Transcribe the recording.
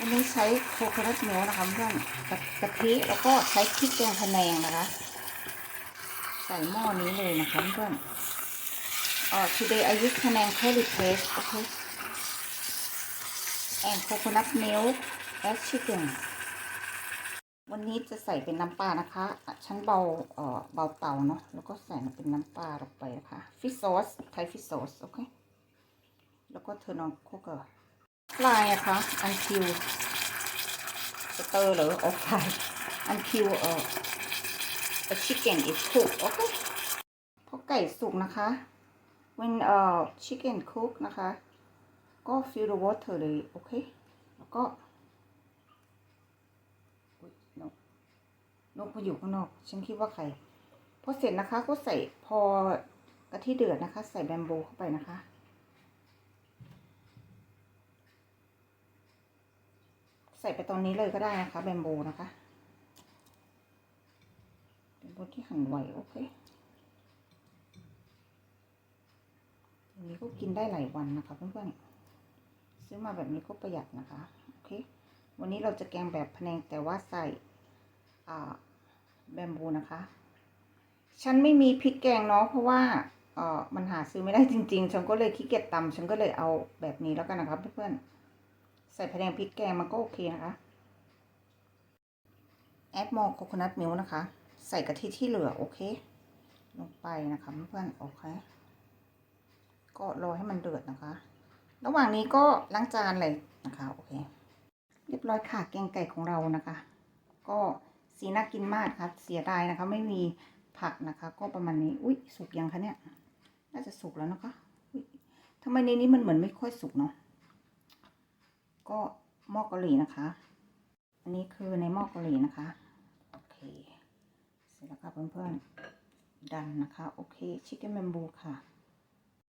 วันนี้ใช้โคโคนัทมิลค์นะคะเพื่อนกะกะทิแล้วก็ใช้พริกแกงพะแนงนะคะ ใส่หม้อนี้เลยนะคะเพื่อนอ่อ today I use พะแนง curry paste okay and coconut milk as chicken วันนี้จะใส่เป็นน้ำปลานะคะอะฉันเบาเอ่อเบาเตาเนาะ แล้วก็ใส่มาเป็นน้ำปลาลงไปนะคะฟิชซอสไทยฟิชซอสโอเค แล้วก็เทอร์นองโคกเกอร์ ลายอะคะ อันคิวสเตอร์หรือโอเคอันคิวเอ่อ the chicken is cooked โอเคพอไก่สุกนะคะ when เอ่อ chicken cook นะคะ ก็ fill the water เลย โอเค แล้วก็นกนกมาอยู่ข้างนอก ฉันคิดว่าใครพอเสร็จนะคะ ก็ใส่พอกะทิเดือดนะคะ ใส่แบมโบเข้าไปนะคะ ใส่ไปตอนนี้เลยก็ได้นะคะแบมโบนะคะแบมโบที่หั่นไหวโอเคอันนี้ก็กินได้หลายวันนะคะเพื่อนๆซื้อมาแบบนี้ก็ประหยัดนะคะโอเควันนี้เราจะแกงแบบพะแนงแต่ว่าใส่แบมบูนะคะ ฉันไม่มีพริกแกงเนาะเพราะว่าเออมันหาซื้อไม่ได้จริง ๆ ฉันก็เลยขี้เกียจตำฉันก็เลยเอาแบบนี้แล้วกันนะคะเพื่อนๆ ใส่พะแนงพริกแกงมันก็โอเคนะคะแอดมอลโคโคนัทมิลนะคะ ใส่กะทิที่เหลือโอเค ลงไปนะคะเพื่อนโอเค ก็รอให้มันเดือดนะคะ ระหว่างนี้ก็ล้างจานเลยนะคะโอเค เรียบร้อยค่ะแกงไก่ของเรานะคะ ก็สีน่ากินมากครับเสียดายนะคะ ไม่มีผักนะคะ ก็ประมาณนี้อุ้ยสุกยังคะเนี่ย น่าจะสุกแล้วนะคะทำไมในนี้มันเหมือนไม่ค่อยสุกเนาะ ก็หม้อกะหลีนะคะ อันนี้คือในหม้อกะหลีนะคะ โอเค เสร็จแล้วค่ะเพื่อนๆ ดันนะคะ โอเค ชิคเก้นแบมบูค่ะ